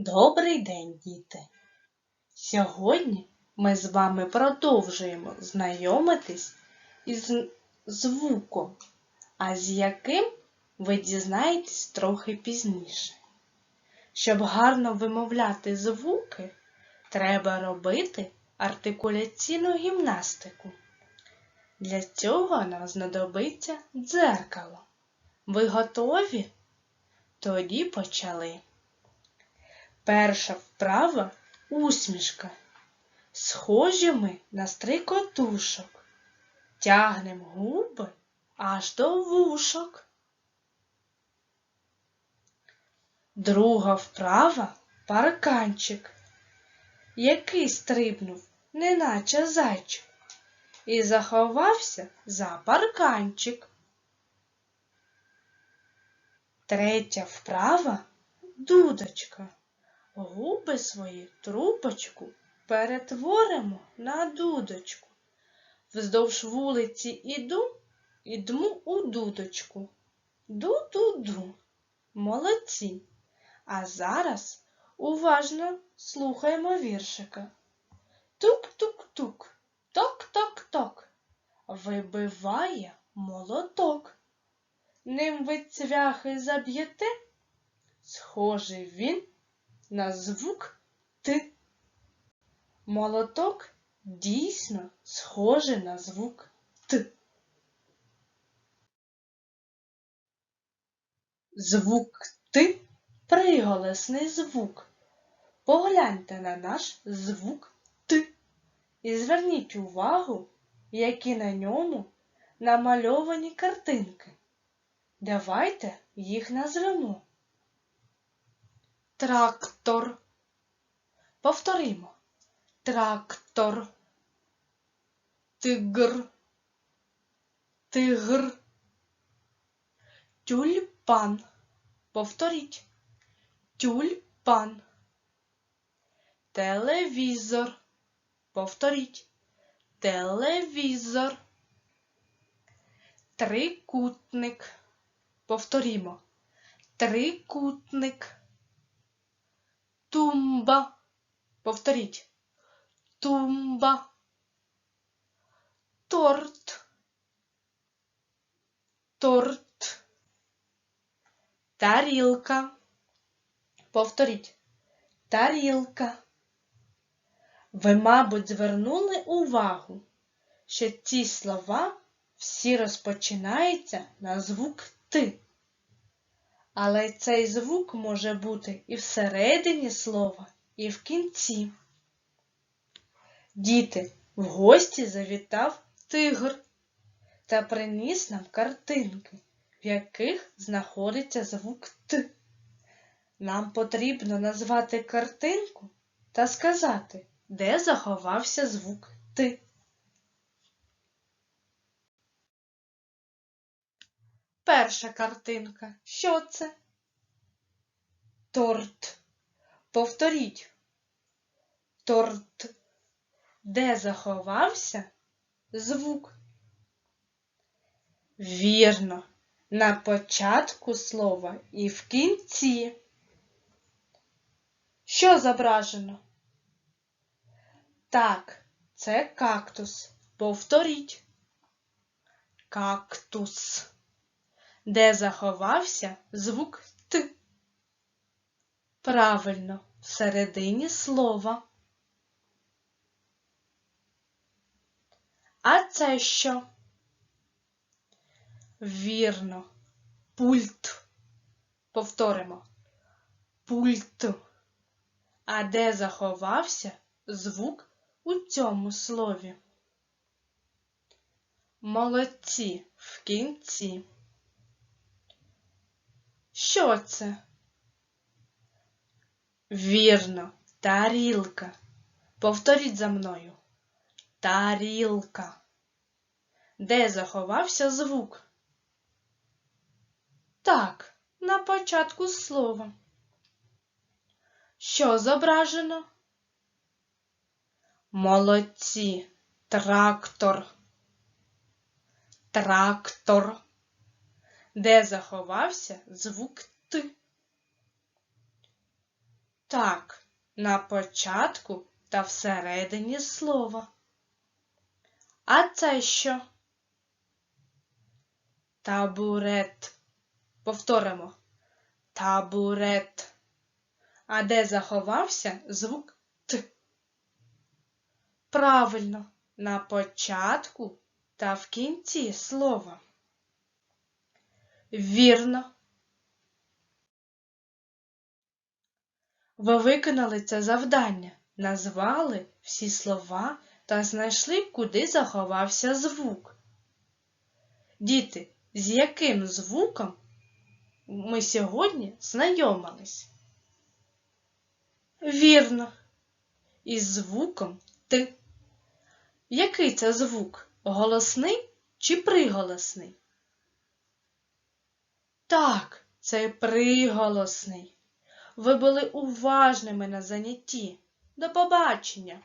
Добрий день, діти! Сьогодні ми з вами продовжуємо знайомитись із звуком, а з яким ви дізнаєтесь трохи пізніше. Щоб гарно вимовляти звуки, треба робити артикуляційну гімнастику. Для цього нам знадобиться дзеркало. Ви готові? Тоді почали. Перша вправа усмішка. Схожі ми на стрикотушок. Тягнем губи аж до вушок. Друга вправа парканчик, який стрибнув, неначе зайчик, і заховався за парканчик. Третя вправа дудочка. Губи свої трубочку перетворимо на дудочку. Вздовж вулиці іду, ідму у дудочку. Ду-ду-ду. Молодці. А зараз уважно слухаємо віршика. Тук-тук-тук, ток-ток-ток. Вибиває молоток. Ним ви цвяхи заб'єте, схожий він на звук Т. Молоток дійсно схожий на звук Т. Звук Т приголосний звук. Погляньте на наш звук Т і зверніть увагу, які на ньому намальовані картинки. Давайте їх назвемо. Трактор. Повторимо. Трактор. Тигр. Тигр. Тюльпан. Повторіть. Тюльпан. Телевізор. Повторіть. Телевізор. Трикутник. Повторімо. Трикутник. Тумба. Повторіть. Тумба. Торт. Торт. Тарілка. Повторіть. Тарілка. Ви, мабуть, звернули увагу, що ці слова всі розпочинаються на звук Т. Але цей звук може бути і всередині слова, і в кінці. Діти, в гості завітав тигр та приніс нам картинки, в яких знаходиться звук Т. Нам потрібно назвати картинку та сказати, де заховався звук Т. Перша картинка. Що це? Торт. Повторіть. Торт. Де заховався звук? Вірно, на початку слова і в кінці. Що зображено? Так, це кактус. Повторіть. Кактус де заховався звук Т. Правильно, всередині слова. А це що? Вірно, пульт. Повторимо. Пульт. А де заховався звук у цьому слові? Молодці в кінці. Що це? Вірно, тарілка. Повторіть за мною. Тарілка. Де заховався звук? Так, на початку слова. Що зображено? Молодці. Трактор. Трактор де заховався звук Т. Так, на початку та всередині слова. А це що? Табурет. Повторимо. Табурет. А де заховався звук Т? Правильно, на початку та в кінці слова. Вірно. Ви виконали це завдання, назвали всі слова та знайшли, куди заховався звук. Діти, з яким звуком ми сьогодні знайомились? Вірно, із звуком Т. Який це звук? Голосний чи приголосний? Так, це приголосний. Ви були уважними на занятті. До побачення!